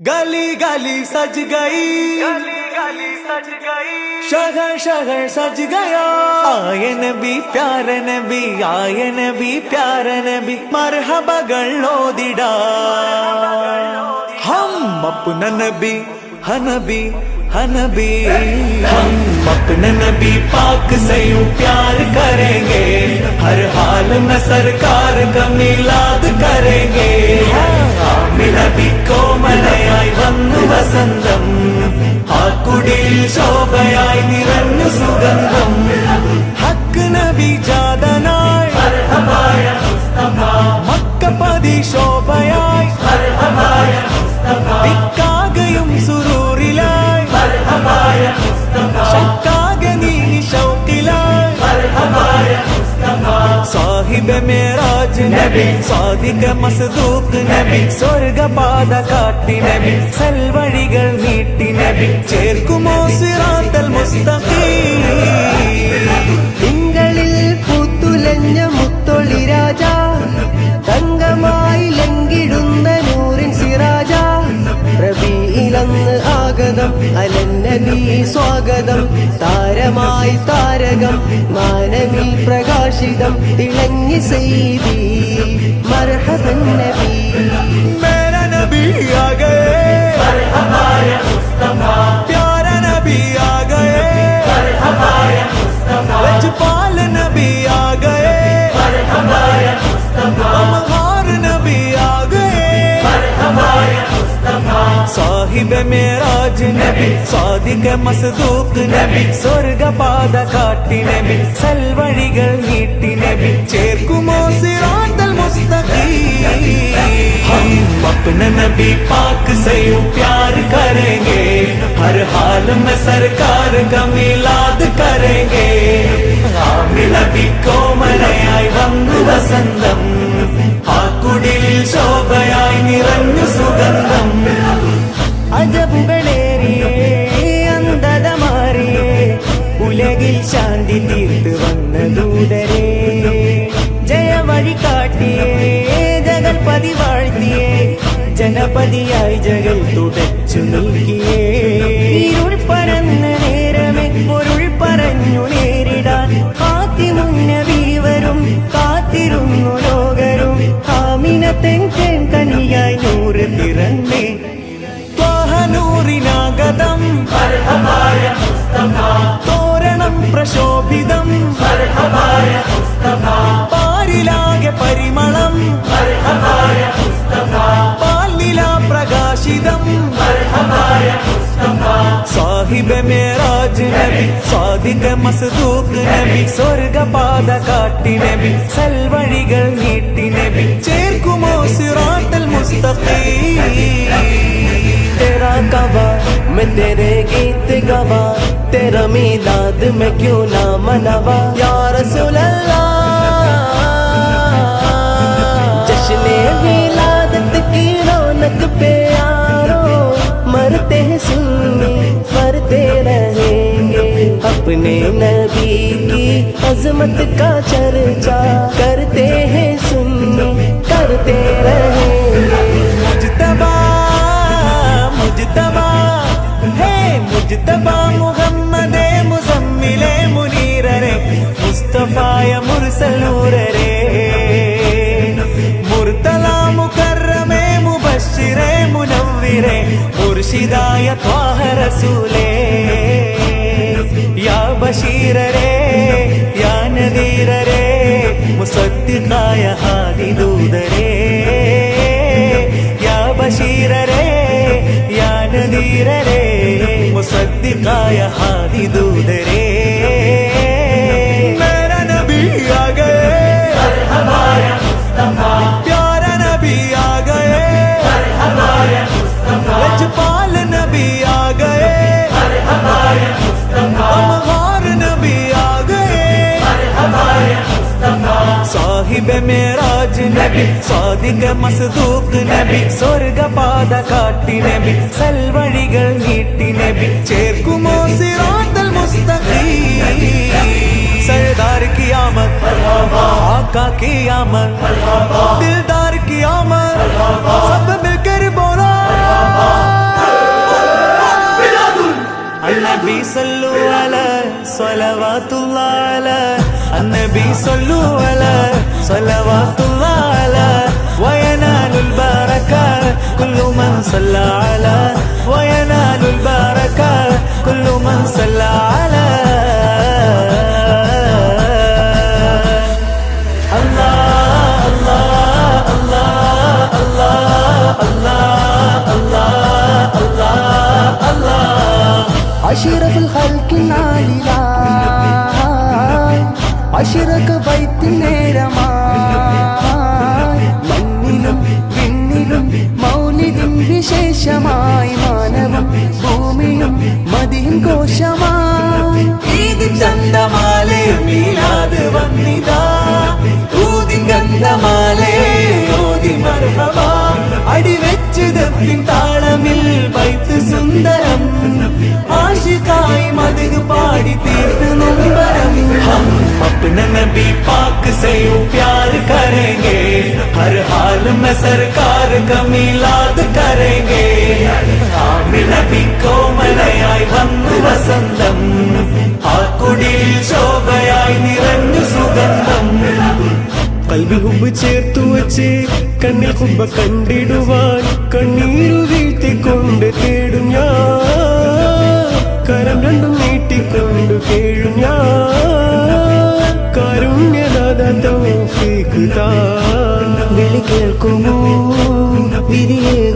गली गली सज गई। गली गाली सज गई। शहर शहर सज गया। आयन भी प्यार नबी आयन भी प्यार नबी। मरहबा गलो दिडा। हम अपना नबी हन भी हम अपन नबी पाक से प्यार करेंगे। हर हाल में सरकार का मिलाद करेंगे। हाँ, आमिर नबी को मना വസന്തം. ആ കുടിയിൽ ശോഭയായി നിറഞ്ഞു സുഗന്ധം. ഹക്ക് നബി ജാതനായി. മക്കപതി ശോഭയായി. മേറാജ് നബി സാദിക മസ്ദൂക്ക് നബി സ്വർഗപാത കാട്ടി നബി സൽവഴികൾ നീട്ടി നബി ചേർക്കുമോ സിറാത്തൽ മുസ്തഖീം? സ്വാഗതം. അലന്ന നീ സ്വാഗതം. താരമായി താരകം. മാനവിൽ പ്രകാശിതം. ഇളങ്ങി സെയ്തി. മർഹബൻ നബി. मीब मेराज नबी சாதிக மசதூக்கு நபி சொர்க்க பாத காட்டி நபி சல்வழிகள் நீட்டி நபி சேர்க்குமோ சிராந்தல் முஸ்தகி हम अपने नबी पाक से यूं प्यार करेंगे हर हाल में सरकार का मिलाद करेंगे आमिल नबी को मैं ശാന്തി തീർത്ത് വന്ന ദൂതരേ ജയവഴി കാട്ടിയേ ജഗൽപതി വാഴ്ത്തിയേ ജനപതിയായി ജഗൽ തുടച്ചു നീക്കിയേ ഇരുൾ പരന്ന പാരിലാകെ പരിമളം പാലില പ്രകാശിതം സാഹിബ് മേറാജ് നബി സാദിക മസ്ദൂക്ക് നബി സ്വർഗപാത കാട്ടി നബി സൽവഴികൾ നീട്ടി നബി ചേർക്കുമോ സിറാത്തൽ മുസ്തഖീം तेरा गवा मैं तेरे गीत गवा तेरा मीलाद में क्यों ना मनवा? यार जश्न मीलादत की रौनक पे आरो, मरते हैं सुनने, मरते रहेंगे। अपने नबी की अजमत का चर्चा करते हैं सुनने, करते रहे मुझ तबा मुझ तबा है मुझ तबा മുസ്തഫായ മുർസലൂരരെ മുർത്തല മുകറമേ മുബശ്ശിരേ മുനവ്വിരേ മുർഷിദായ ത്വാഹ യാ ബഷീരരെ യാ നദീരരെ മുസദ്ദിഖായ ഹാദി യാ ബഷീരരെ യാ നദീരരെ മുസദ്ദിഖായ ഹാദി മേരാജ് നബി സ്വാതിക മസദൂക്ക് നബി സ്വർഗപാത കാട്ടി നബി സൽവഴികൾ നീട്ടി നബി ചേർക്കുമോ സിറാത്തൽ മുസ്തഖീ സർദാർ കിയാമത്ത് ആക്ക കിയാമത്ത് ദിൽദാർ കിയാമത്ത് സബ് മിൽക്കർ ബോലാ النبي صلوا على صلوات الله عليه النبي صلوا على صلوات الله على وينال البركة كل من صلى على وينال البركة كل من صلى على الله الله الله الله الله الله الله أشرف الخلق அஷிரக்கு வைத்து நேரமா? மண்ணிலும் விண்ணிலும் மௌனிதின் விசேஷமாய் மானவம் பூமியும் மதியின் கோஷமா? இது சந்தமாலே மீளாது வந்திதா ஊதின் கந்தமாலே ஓதி மரபா அடி வச்சு தப்பின் தாளமில் வைத்து சுந்தரம். ஆஷிகாய் மதுகு பாடி தீர்த்து நம்ப हम अपने नबी पाक से यूं प्यार करेंगे हर हाल में सरकार का मिलाद करेंगे ആമി നബി കോമലയായി വന്നു വസന്തം ആ കുടിയിൽ ശോഭയായി നിറഞ്ഞു സുഗന്ധം കൽബിൽ ഹുബ് ചേർത്തു വച്ച് കണ്ണിൽ ഹുബ കണ്ടിടുവാൻ കണ്ണീരു വീഴ്ത്തിക്കൊണ്ട് തേടും ഞാൻ കരം രണ്ടും നീട്ടിക്കൊണ്ട് കേഴും ഞാൻ കരുണ്യദാത താ. വിളി കേൾക്കുമോ? വിരിയേ